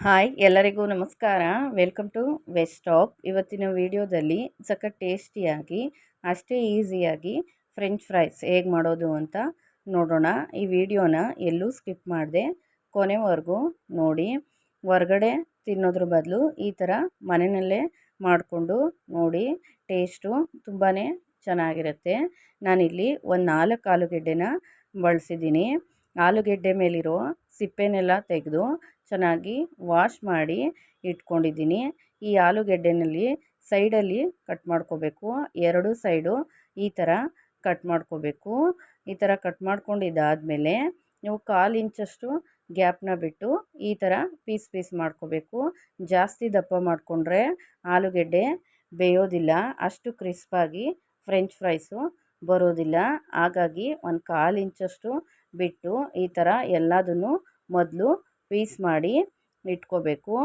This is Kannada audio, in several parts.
ಹಾಯ್, ಎಲ್ಲರಿಗೂ ನಮಸ್ಕಾರ. ವೆಲ್ಕಮ್ ಟು ವೆಸ್ಟ್ ಟಾಪ್ ಇವತ್ತಿನ ವಿಡಿಯೋದಲ್ಲಿ ಸಖತ್ ಟೇಸ್ಟಿಯಾಗಿ, ಅಷ್ಟೇ ಈಸಿಯಾಗಿ ಫ್ರೆಂಚ್ ಫ್ರೈಸ್ ಹೇಗೆ ಮಾಡೋದು ಅಂತ ನೋಡೋಣ. ಈ ವಿಡಿಯೋನ ಎಲ್ಲೂ ಸ್ಕಿಪ್ ಮಾಡಿದೆ, ಕೊನೆವರೆಗೂ ನೋಡಿ. ಹೊರಗಡೆ ತಿನ್ನೋದ್ರ ಬದಲು ಈ ಥರ ಮನೆಯಲ್ಲೇ ಮಾಡಿಕೊಂಡು ನೋಡಿ. ಟೇಸ್ಟು ತುಂಬಾ ಚೆನ್ನಾಗಿರುತ್ತೆ. ನಾನಿಲ್ಲಿ ಒಂದು ನಾಲ್ಕು ಆಲೂಗೆಡ್ಡೆನ ಬಳಸಿದ್ದೀನಿ. ಆಲೂಗೆಡ್ಡೆ ಮೇಲಿರೋ ಸಿಪ್ಪೆನೆಲ್ಲ ತೆಗೆದು ಚೆನ್ನಾಗಿ ವಾಶ್ ಮಾಡಿ ಇಟ್ಕೊಂಡಿದ್ದೀನಿ. ಈ ಆಲೂಗೆಡ್ಡೆನಲ್ಲಿ ಸೈಡಲ್ಲಿ ಕಟ್ ಮಾಡ್ಕೋಬೇಕು. ಎರಡು ಸೈಡು ಈ ಥರ ಕಟ್ ಮಾಡ್ಕೋಬೇಕು. ಈ ಥರ ಕಟ್ ಮಾಡ್ಕೊಂಡಿದ್ದಾದಮೇಲೆ ನೀವು ಕಾಲು ಇಂಚಷ್ಟು ಗ್ಯಾಪ್ನ ಬಿಟ್ಟು ಈ ಥರ ಪೀಸ್ ಪೀಸ್ ಮಾಡ್ಕೋಬೇಕು. ಜಾಸ್ತಿ ದಪ್ಪ ಮಾಡಿಕೊಂಡ್ರೆ ಆಲೂಗೆಡ್ಡೆ ಬೇಯೋದಿಲ್ಲ. ಅಷ್ಟು ಕ್ರಿಸ್ಪಾಗಿ ಫ್ರೆಂಚ್ ಫ್ರೈಸು ಬರೋದಿಲ್ಲ. ಹಾಗಾಗಿ ಒಂದು ಕಾಲು ಇಂಚಷ್ಟು ಬಿಟ್ಟು ಈ ಥರ ಎಲ್ಲದನ್ನು ಮೊದಲು ಪೀಸ್ ಮಾಡಿ ಇಟ್ಕೋಬೇಕು.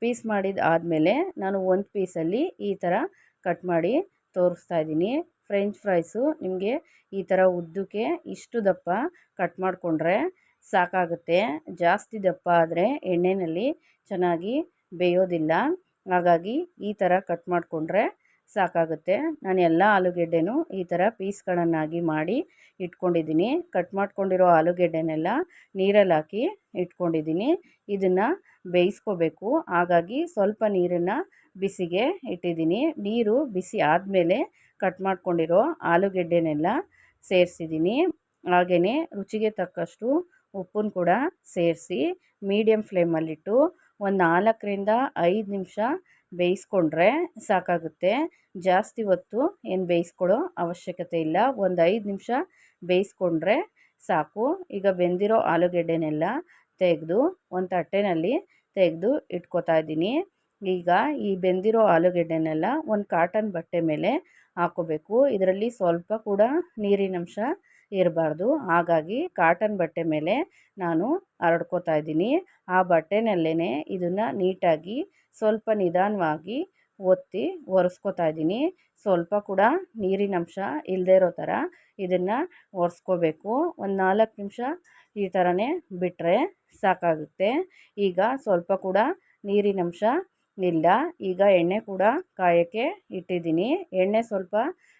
ಪೀಸ್ ಮಾಡಿದ ಆದಮೇಲೆ ನಾನು ಒಂದು ಪೀಸಲ್ಲಿ ಈ ಥರ ಕಟ್ ಮಾಡಿ ತೋರಿಸ್ತಾ ಇದ್ದೀನಿ. ಫ್ರೆಂಚ್ ಫ್ರೈಸು ನಿಮಗೆ ಈ ಥರ ಉದ್ದಕ್ಕೆ ಇಷ್ಟು ದಪ್ಪ ಕಟ್ ಮಾಡಿಕೊಂಡ್ರೆ ಸಾಕಾಗುತ್ತೆ. ಜಾಸ್ತಿ ದಪ್ಪ ಆದರೆ ಎಣ್ಣೆಯಲ್ಲಿ ಚೆನ್ನಾಗಿ ಬೇಯೋದಿಲ್ಲ. ಹಾಗಾಗಿ ಈ ಥರ ಕಟ್ ಮಾಡಿಕೊಂಡ್ರೆ ಸಾಕಾಗುತ್ತೆ. ನಾನು ಎಲ್ಲ ಆಲೂಗೆಡ್ಡೆನೂ ಈ ಥರ ಪೀಸ್ಗಳನ್ನಾಗಿ ಮಾಡಿ ಇಟ್ಕೊಂಡಿದ್ದೀನಿ. ಕಟ್ ಮಾಡ್ಕೊಂಡಿರೋ ಆಲೂಗೆಡ್ಡೆನೆಲ್ಲ ನೀರಲ್ಲಿ ಹಾಕಿ ಇಟ್ಕೊಂಡಿದ್ದೀನಿ. ಇದನ್ನು ಬೇಯಿಸ್ಕೋಬೇಕು. ಹಾಗಾಗಿ ಸ್ವಲ್ಪ ನೀರನ್ನು ಬಿಸಿಗೆ ಇಟ್ಟಿದ್ದೀನಿ. ನೀರು ಬಿಸಿ ಆದಮೇಲೆ ಕಟ್ ಮಾಡ್ಕೊಂಡಿರೋ ಆಲೂಗೆಡ್ಡೆನೆಲ್ಲ ಸೇರಿಸಿದ್ದೀನಿ. ಹಾಗೆಯೇ ರುಚಿಗೆ ತಕ್ಕಷ್ಟು ಉಪ್ಪನ್ನು ಕೂಡ ಸೇರಿಸಿ ಮೀಡಿಯಮ್ ಫ್ಲೇಮಲ್ಲಿಟ್ಟು ಒಂದು ನಾಲ್ಕರಿಂದ ಐದು ನಿಮಿಷ ಬೇಯಿಸ್ಕೊಂಡ್ರೆ ಸಾಕಾಗುತ್ತೆ. ಜಾಸ್ತಿ ಹೊತ್ತು ಏನು ಬೇಯಿಸ್ಕೊಳ್ಳೋ ಅವಶ್ಯಕತೆ ಇಲ್ಲ. ಒಂದು ಐದು ನಿಮಿಷ ಬೇಯಿಸ್ಕೊಂಡ್ರೆ ಸಾಕು. ಈಗ ಬೆಂದಿರೋ ಆಲೂಗೆಡ್ಡೆನೆಲ್ಲ ತೆಗೆದು ಒಂದು ತಟ್ಟೆನಲ್ಲಿ ತೆಗೆದು ಇಟ್ಕೋತಾ ಇದ್ದೀನಿ. ಈಗ ಈ ಬೆಂದಿರೋ ಆಲೂಗೆಡ್ಡೆನೆಲ್ಲ ಒಂದು ಕಾಟನ್ ಬಟ್ಟೆ ಮೇಲೆ ಹಾಕೋಬೇಕು. ಇದರಲ್ಲಿ ಸ್ವಲ್ಪ ಕೂಡ ನೀರಿನಂಶ ಇರಬಾರ್ದು. ಹಾಗಾಗಿ ಕಾಟನ್ ಬಟ್ಟೆ ಮೇಲೆ ನಾನು ಹರಡ್ಕೋತಾ ಇದ್ದೀನಿ. ಆ ಬಟ್ಟೆನಲ್ಲೇ ಇದನ್ನು ನೀಟಾಗಿ ಸ್ವಲ್ಪ ನಿಧಾನವಾಗಿ ಒತ್ತಿ ಒರೆಸ್ಕೋತಾ ಇದ್ದೀನಿ. ಸ್ವಲ್ಪ ಕೂಡ ನೀರಿನಂಶ ಇಲ್ಲದೇ ಇರೋ ಥರ ಇದನ್ನು ಒರೆಸ್ಕೋಬೇಕು. ಒಂದು ನಾಲ್ಕು ನಿಮಿಷ ಈ ಥರನೇ ಬಿಟ್ಟರೆ ಸಾಕಾಗುತ್ತೆ. ಈಗ ಸ್ವಲ್ಪ ಕೂಡ ನೀರಿನಂಶ ಇಲ್ಲ. ಈಗ ಎಣ್ಣೆ ಕೂಡ ಕಾಯೋಕ್ಕೆ ಇಟ್ಟಿದ್ದೀನಿ. ಎಣ್ಣೆ ಸ್ವಲ್ಪ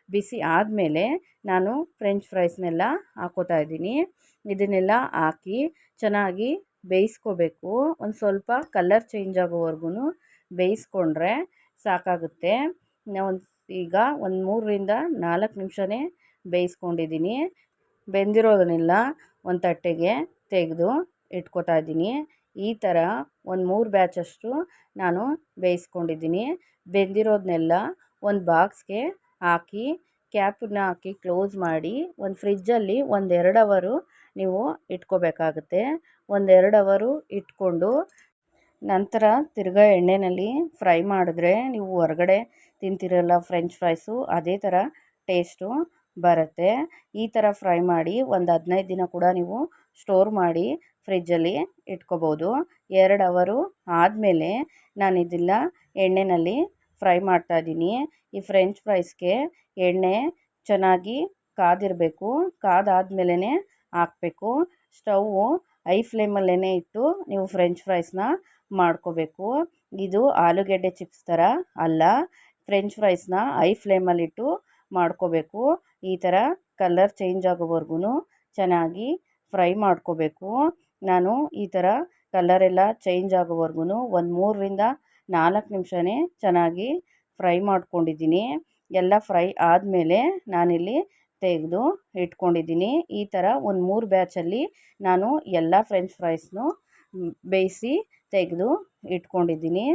ಬಿಸಿ ಆದಮೇಲೆ ನಾನು ಫ್ರೆಂಚ್ ಫ್ರೈಸ್ನೆಲ್ಲ ಹಾಕೋತಾ ಇದ್ದೀನಿ. ಇದನ್ನೆಲ್ಲ ಹಾಕಿ ಚೆನ್ನಾಗಿ ಬೇಯಿಸ್ಕೋಬೇಕು. ಒಂದು ಸ್ವಲ್ಪ ಕಲರ್ ಚೇಂಜ್ ಆಗೋವರೆಗೂ ಬೇಯಿಸ್ಕೊಂಡ್ರೆ ಸಾಕಾಗುತ್ತೆ. ಒಂದು ಈಗ ಒಂದು ಮೂರರಿಂದ ನಾಲ್ಕು ನಿಮಿಷನೇ ಬೇಯಿಸ್ಕೊಂಡಿದ್ದೀನಿ. ಬೆಂದಿರೋದನ್ನೆಲ್ಲ ಒಂದು ತಟ್ಟೆಗೆ ತೆಗೆದು ಇಟ್ಕೋತಾ ಇದ್ದೀನಿ. ಈ ಥರ ಒಂದು ಮೂರು ಬ್ಯಾಚಷ್ಟು ನಾನು ಬೇಯಿಸ್ಕೊಂಡಿದ್ದೀನಿ. ಬೆಂದಿರೋದನ್ನೆಲ್ಲ ಒಂದು ಬಾಕ್ಸ್ಗೆ ಹಾಕಿ ಕ್ಯಾಪನ್ನ ಹಾಕಿ ಕ್ಲೋಸ್ ಮಾಡಿ ಒಂದು ಫ್ರಿಜ್ಜಲ್ಲಿ ಒಂದೆರಡು ಅವರು ನೀವು ಇಟ್ಕೋಬೇಕಾಗುತ್ತೆ. ಒಂದೆರಡು ಅವರು ಇಟ್ಕೊಂಡು ನಂತರ ತಿರ್ಗಾ ಎಣ್ಣೆಯಲ್ಲಿ ಫ್ರೈ ಮಾಡಿದ್ರೆ ನೀವು ಹೊರಗಡೆ ತಿಂತಿರಲ್ಲ ಫ್ರೆಂಚ್ ಫ್ರೈಸು, ಅದೇ ಥರ ಟೇಸ್ಟು ಬರುತ್ತೆ. ಈ ಥರ ಫ್ರೈ ಮಾಡಿ ಒಂದು ಹದಿನೈದು ದಿನ ಕೂಡ ನೀವು ಸ್ಟೋರ್ ಮಾಡಿ ಫ್ರಿಜ್ಜಲ್ಲಿ ಇಟ್ಕೋಬೋದು. ಎರಡು ಅವರು ಆದಮೇಲೆ ನಾನು ಇದೆಲ್ಲ ಎಣ್ಣೆಯಲ್ಲಿ ಫ್ರೈ ಮಾಡ್ತಾ ಇದ್ದೀನಿ. ಈ ಫ್ರೆಂಚ್ ಫ್ರೈಸ್ಗೆ ಎಣ್ಣೆ ಚೆನ್ನಾಗಿ ಕಾದಿರಬೇಕು. ಕಾದಾದ್ಮೇಲೆ ಹಾಕಬೇಕು. ಸ್ಟವ್ವು ಐ ಫ್ಲೇಮಲ್ಲೇ ಇಟ್ಟು ನೀವು ಫ್ರೆಂಚ್ ಫ್ರೈಸ್ನ ಮಾಡ್ಕೋಬೇಕು. ಇದು ಆಲೂಗೆಡ್ಡೆ ಚಿಪ್ಸ್ ಥರ ಅಲ್ಲ. ಫ್ರೆಂಚ್ ಫ್ರೈಸ್ನ ಐ ಫ್ಲೇಮಲ್ಲಿಟ್ಟು ಮಾಡ್ಕೋಬೇಕು. ಈ ಥರ ಕಲರ್ ಚೇಂಜ್ ಆಗೋವರೆಗೂ ಚೆನ್ನಾಗಿ ಫ್ರೈ ಮಾಡ್ಕೋಬೇಕು. ನಾನು ಈ ಥರ ಕಲರೆಲ್ಲ ಚೇಂಜ್ ಆಗೋವರೆಗೂ ಒಂದು ಮೂರರಿಂದ ನಾಲ್ಕು ನಿಮಿಷನೇ ಚೆನ್ನಾಗಿ ಫ್ರೈ ಮಾಡ್ಕೊಂಡಿದ್ದೀನಿ. ಎಲ್ಲ ಫ್ರೈ ಆದಮೇಲೆ ನಾನಿಲ್ಲಿ ತೆಗೆದು ಇಟ್ಕೊಂಡಿದ್ದೀನಿ. ಈ ಥರ ಒಂದು ಮೂರು ಬ್ಯಾಚಲ್ಲಿ ನಾನು ಎಲ್ಲ ಫ್ರೆಂಚ್ ಫ್ರೈಸ್ನು ಬೇಯಿಸಿ ತೆಗೆದು ಇಟ್ಕೊಂಡಿದ್ದೀನಿ.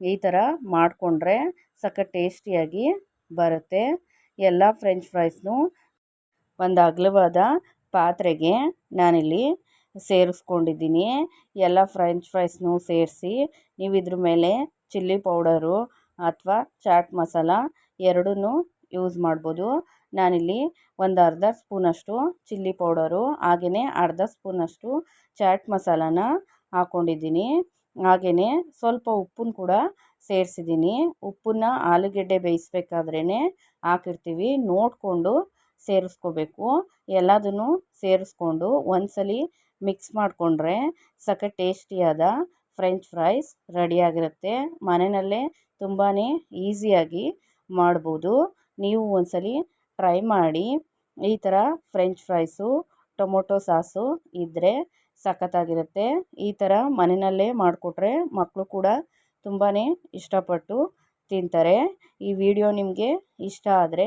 ಈ ಥರ ಮಾಡಿಕೊಂಡ್ರೆ ಸಖತ್ ಟೇಸ್ಟಿಯಾಗಿ ಬರುತ್ತೆ. ಎಲ್ಲ ಫ್ರೆಂಚ್ ಫ್ರೈಸ್ನು ಒಂದು ಅಗಲವಾದ ಪಾತ್ರೆಗೆ ನಾನಿಲ್ಲಿ ಸೇರಿಸ್ಕೊಂಡಿದ್ದೀನಿ. ಎಲ್ಲ ಫ್ರೆಂಚ್ ಫ್ರೈಸ್ನೂ ಸೇರಿಸಿ ನೀವು ಇದ್ರ ಮೇಲೆ ಚಿಲ್ಲಿ ಪೌಡರು ಅಥವಾ ಚಾಟ್ ಮಸಾಲ ಎರಡನ್ನೂ ಯೂಸ್ ಮಾಡ್ಬೋದು. ನಾನಿಲ್ಲಿ ಒಂದು ಅರ್ಧ ಸ್ಪೂನಷ್ಟು ಚಿಲ್ಲಿ ಪೌಡರು ಹಾಗೆಯೇ ಅರ್ಧ ಸ್ಪೂನಷ್ಟು ಚಾಟ್ ಮಸಾಲಾನ ಹಾಕ್ಕೊಂಡಿದ್ದೀನಿ ಹಾಗೆಯೇ ಸ್ವಲ್ಪ ಉಪ್ಪನ್ನು ಕೂಡ ಸೇರಿಸಿದ್ದೀನಿ. ಉಪ್ಪನ್ನು ಆಲೂಗೆಡ್ಡೆ ಬೇಯಿಸ್ಬೇಕಾದ್ರೇ ಹಾಕಿರ್ತೀವಿ. ನೋಡಿಕೊಂಡು ಸೇರಿಸ್ಕೋಬೇಕು. ಎಲ್ಲದನ್ನು ಸೇರಿಸ್ಕೊಂಡು ಒಂದ್ಸಲ ಮಿಕ್ಸ್ ಮಾಡಿಕೊಂಡ್ರೆ ಸಖತ್ ಟೇಸ್ಟಿಯಾದ ಫ್ರೆಂಚ್ ಫ್ರೈಸ್ ರೆಡಿಯಾಗಿರುತ್ತೆ ಮನೆಯಲ್ಲೇ ತುಂಬಾ ಈಸಿಯಾಗಿ ಮಾಡ್ಬೋದು. ನೀವು ಒಂದ್ಸಲ ಟ್ರೈ ಮಾಡಿ ಈ ಥರ ಫ್ರೆಂಚ್ ಫ್ರೈಸು ಟೊಮೊಟೊ ಸಾಸು ಇದ್ದರೆ ಸಖತ್ತಾಗಿರುತ್ತೆ. ಈ ಥರ ಮನೆಯಲ್ಲೇ ಮಾಡಿಕೊಟ್ರೆ ಮಕ್ಕಳು ಕೂಡ ತುಂಬಾ ಇಷ್ಟಪಟ್ಟು ತಿಂತಾರೆ. ಈ ವಿಡಿಯೋ ನಿಮಗೆ ಇಷ್ಟ ಆದರೆ